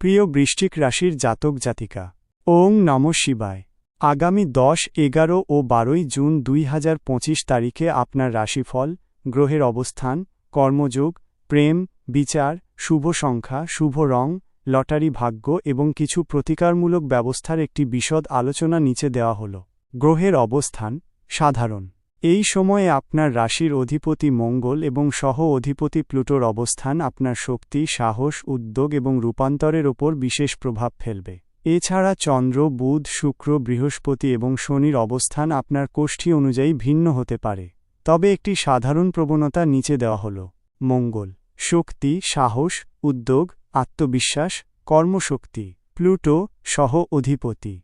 প্রিয় বৃষ্টিক রাশির জাতক জাতিকা, ওং নম শিবায়। আগামী দশ, এগারো ও বারোই জুন দুই হাজার পঁচিশ তারিখে আপনার রাশিফল, গ্রহের অবস্থান, কর্মযোগ, প্রেম, বিচার, শুভ সংখ্যা, শুভ রং, লটারি ভাগ্য এবং কিছু প্রতিকারমূলক ব্যবস্থার একটি বিশদ আলোচনা নিচে দেওয়া হল। গ্রহের অবস্থান, সাধারণ। সময়ে আপনার রাশির অধিপতি মঙ্গল এবং সহ অধিপতি প্লুটোর অবস্থান আপনার শক্তি, সাহস, উদ্যোগ এবং রূপান্তরের ওপর বিশেষ প্রভাব ফেলবে। এছাড়া চন্দ্র, বুধ, শুক্র, বৃহস্পতি এবং শনির অবস্থান আপনার কোষ্ঠী অনুযায়ী ভিন্ন হতে পারে। তবে একটি সাধারণ প্রবণতা নিচে দেওয়া হল। মঙ্গল, শক্তি, সাহস, উদ্যোগ, আত্মবিশ্বাস, কর্মশক্তি, প্লুটো সহ অধিপতি।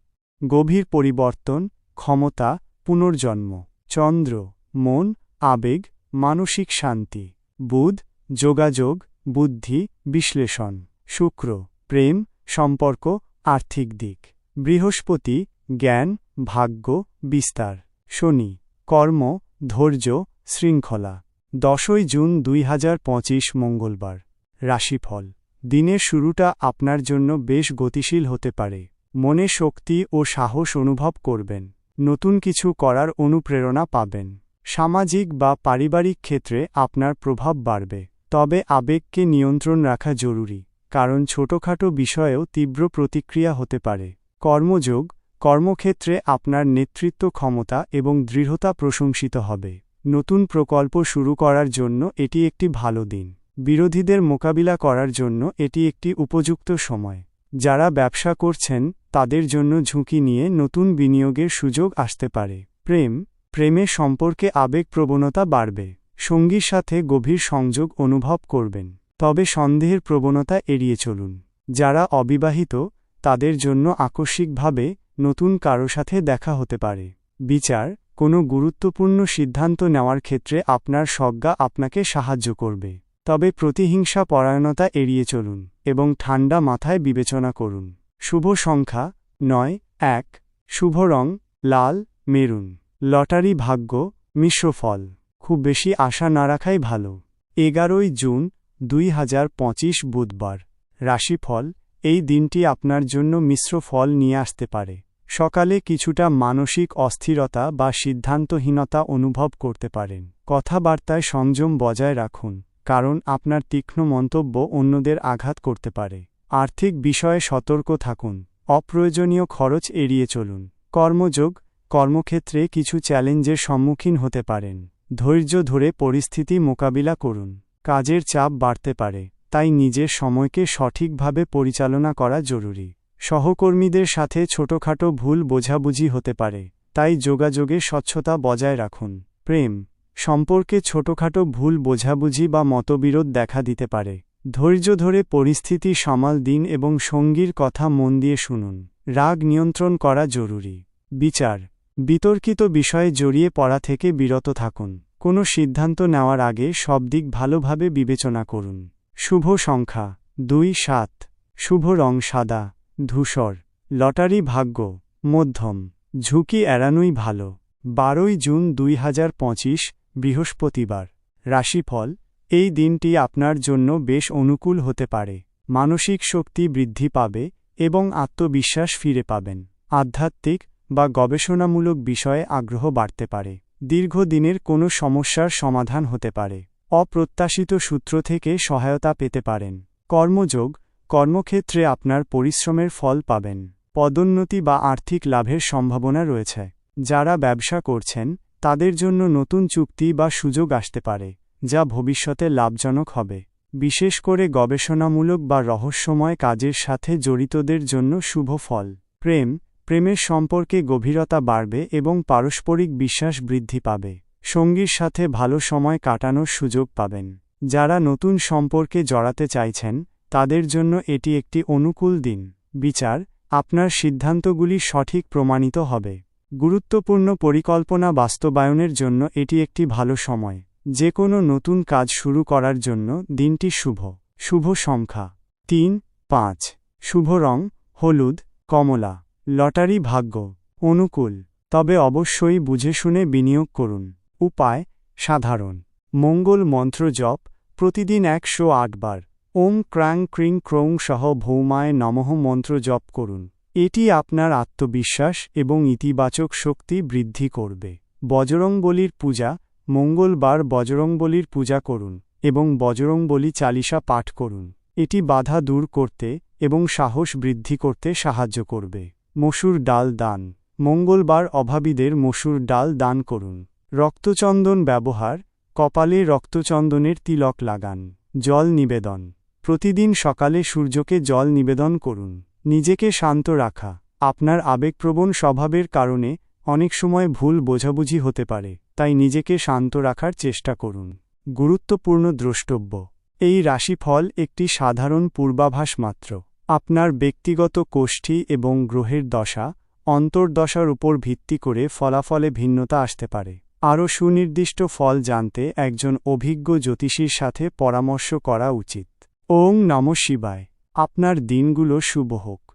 গভীর পরিবর্তন, ক্ষমতা, পুনর্জন্ম। চন্দ্র, মন, আবেগ, মানসিক শান্তি, বুধ, যোগাযোগ, বুদ্ধি, বিশ্লেষণ, শুক্র, প্রেম, সম্পর্ক, আর্থিক দিক, বৃহস্পতি, জ্ঞান, ভাগ্য, বিস্তার, শনি, কর্ম, ধৈর্য, শৃঙ্খলা, দশই জুন দুই হাজার পঁচিশ মঙ্গলবার, রাশিফল, দিনের শুরুটা আপনার জন্য বেশ গতিশীল হতে পারে, মনে শক্তি ও সাহস অনুভব করবেন। নতুন কিছু করার অনুপ্রেরণা পাবেন। সামাজিক বা পারিবারিক ক্ষেত্রে আপনার প্রভাব বাড়বে, তবে আবেগকে নিয়ন্ত্রণ রাখা জরুরি, কারণ ছোটখাটো বিষয়েও তীব্র প্রতিক্রিয়া হতে পারে। কর্মযোগ, কর্মক্ষেত্রে আপনার নেতৃত্ব ক্ষমতা এবং দৃঢ়তা প্রশংসিত হবে। নতুন প্রকল্প শুরু করার জন্য এটি একটি ভালো দিন। বিরোধীদের মোকাবিলা করার জন্য এটি একটি উপযুক্ত সময়। যারা ব্যবসা করছেন তাদের জন্য ঝুঁকি নিয়ে নতুন বিনিয়োগের সুযোগ আসতে পারে। প্রেম, প্রেমে সম্পর্কে আবেগ প্রবণতা বাড়বে। সঙ্গীর সাথে গভীর সংযোগ অনুভব করবেন। তবে সন্দেহের প্রবণতা এড়িয়ে চলুন। যারা অবিবাহিত, তাদের জন্য আকস্মিকভাবে নতুন কারও সাথে দেখা হতে পারে। বিচার, কোনো গুরুত্বপূর্ণ সিদ্ধান্ত নেওয়ার ক্ষেত্রে আপনার সজ্ঞা আপনাকে সাহায্য করবে। তবে প্রতিহিংসা পরায়ণতা এড়িয়ে চলুন এবং ঠান্ডা মাথায় বিবেচনা করুন। শুভ সংখ্যা নয়, এক, শুভ রং, লাল, মেরুন, লটারি ভাগ্য মিশ্র ফল খুব বেশি আশা না রাখাই ভালো। এগারোই জুন দুই হাজার পঁচিশ বুধবার, রাশিফল, এই দিনটি আপনার জন্য মিশ্র ফল নিয়ে আসতে পারে। সকালে কিছুটা মানসিক অস্থিরতা বা সিদ্ধান্তহীনতা অনুভব করতে পারেন। কথাবার্তায় সংযম বজায় রাখুন, কারণ আপনার তীক্ষ্ণ মন্তব্য অন্যদের আঘাত করতে পারে। আর্থিক বিষয়ে সতর্ক থাকুন। অপ্রয়োজনীয় খরচ এড়িয়ে চলুন। কর্মযোগ, কর্মক্ষেত্রে কিছু চ্যালেঞ্জের সম্মুখীন হতে পারেন। ধৈর্য ধরে পরিস্থিতি মোকাবিলা করুন। কাজের চাপ বাড়তে পারে, তাই নিজের সময়কে সঠিকভাবে পরিচালনা করা জরুরি। সহকর্মীদের সাথে ছোটখাটো ভুল বোঝাবুঝি হতে পারে, তাই যোগাযোগে স্বচ্ছতা বজায় রাখুন। প্রেম, সম্পর্কে ছোটখাটো ভুল বোঝাবুঝি বা মতবিরোধ দেখা দিতে পারে। ধৈর্য ধরে পরিস্থিতি সামাল দিন এবং সঙ্গীর কথা মন দিয়ে শুনুন। রাগ নিয়ন্ত্রণ করা জরুরি। বিচার। বিতর্কিত বিষয়ে জড়িয়ে পড়া থেকে বিরত থাকুন। কোনো সিদ্ধান্ত নেওয়ার আগে সব দিক ভালোভাবে বিবেচনা করুন। শুভ সংখ্যা। দুই, সাত। শুভ রং সাদা। ধূসর। লটারি ভাগ্য। মধ্যম। ঝুঁকি এড়ানোই ভালো। বারোই জুন দুই হাজার পঁচিশ, বৃহস্পতিবার। রাশিফল। এই দিনটি আপনার জন্য বেশ অনুকূল হতে পারে। মানসিক শক্তি বৃদ্ধি পাবে এবং আত্মবিশ্বাস ফিরে পাবেন। আধ্যাত্মিক বা গবেষণামূলক বিষয়ে আগ্রহ বাড়তে পারে। দীর্ঘদিনের কোনো সমস্যার সমাধান হতে পারে। অপ্রত্যাশিত সূত্র থেকে সহায়তা পেতে পারেন। কর্মযোগ, কর্মক্ষেত্রে আপনার পরিশ্রমের ফল পাবেন। পদোন্নতি বা আর্থিক লাভের সম্ভাবনা রয়েছে। যারা ব্যবসা করছেন, তাদের জন্য নতুন চুক্তি বা সুযোগ আসতে পারে। যা ভবিষ্যতে লাভজনক হবে। বিশেষ করে গবেষণামূলক বা রহস্যময় কাজের সাথে জড়িতদের জন্য শুভ ফল। প্রেম, প্রেমের সম্পর্কে গভীরতা বাড়বে এবং পারস্পরিক বিশ্বাস বৃদ্ধি পাবে। সঙ্গীর সাথে ভালো সময় কাটানোর সুযোগ পাবেন। যারা নতুন সম্পর্কে জড়াতে চাইছেন, তাদের জন্য এটি একটি অনুকূল দিন। বিচার, আপনার সিদ্ধান্তগুলি সঠিক প্রমাণিত হবে। গুরুত্বপূর্ণ পরিকল্পনা বাস্তবায়নের জন্য এটি একটি ভালো সময়। যে কোনো নতুন কাজ শুরু করার জন্য দিনটি শুভ। শুভ সংখ্যা। তিন, পাঁচ। শুভ রং, হলুদ, কমলা। লটারি ভাগ্য। অনুকূল। তবে অবশ্যই বুঝে শুনে বিনিয়োগ করুন। উপায়, সাধারণ। মঙ্গল মন্ত্র জপ, প্রতিদিন একশো আটবার ওম ক্রাং ক্রিং ক্রৌং সহ ভৌমায় নমঃ মন্ত্র জপ করুন। এটি আপনার আত্মবিশ্বাস এবং ইতিবাচক শক্তি বৃদ্ধি করবে। বজরংবলির পূজা মঙ্গলবার বজরংবলির পূজা করুন এবং বজরংবলী চালিসা পাঠ করুন। এটি বাধা দূর করতে এবং সাহস বৃদ্ধি করতে সাহায্য করবে। মসুর ডাল দান। মঙ্গলবার অভাবীদের মসুর ডাল দান করুন। রক্তচন্দন ব্যবহার। কপালে রক্তচন্দনের তিলক লাগান। জল নিবেদন। প্রতিদিন সকালে সূর্যকে জল নিবেদন করুন। নিজেকে শান্ত রাখা। আপনার আবেগপ্রবণ স্বভাবের কারণে অনেক সময় ভুল বোঝাবুঝি হতে পারে। তাই নিজেকে শান্ত রাখার চেষ্টা করুন। গুরুত্বপূর্ণ দ্রষ্টব্য। এই রাশিফল একটি সাধারণ পূর্বাভাস মাত্র। আপনার ব্যক্তিগত কোষ্ঠী এবং গ্রহের দশা অন্তর্দশার উপর ভিত্তি করে ফলাফলে ভিন্নতা আসতে পারে। আরও সুনির্দিষ্ট ফল জানতে একজন অভিজ্ঞ জ্যোতিষীর সাথে পরামর্শ করা উচিত। ওং নম শিবায়। আপনার দিনগুলো শুভ হোক।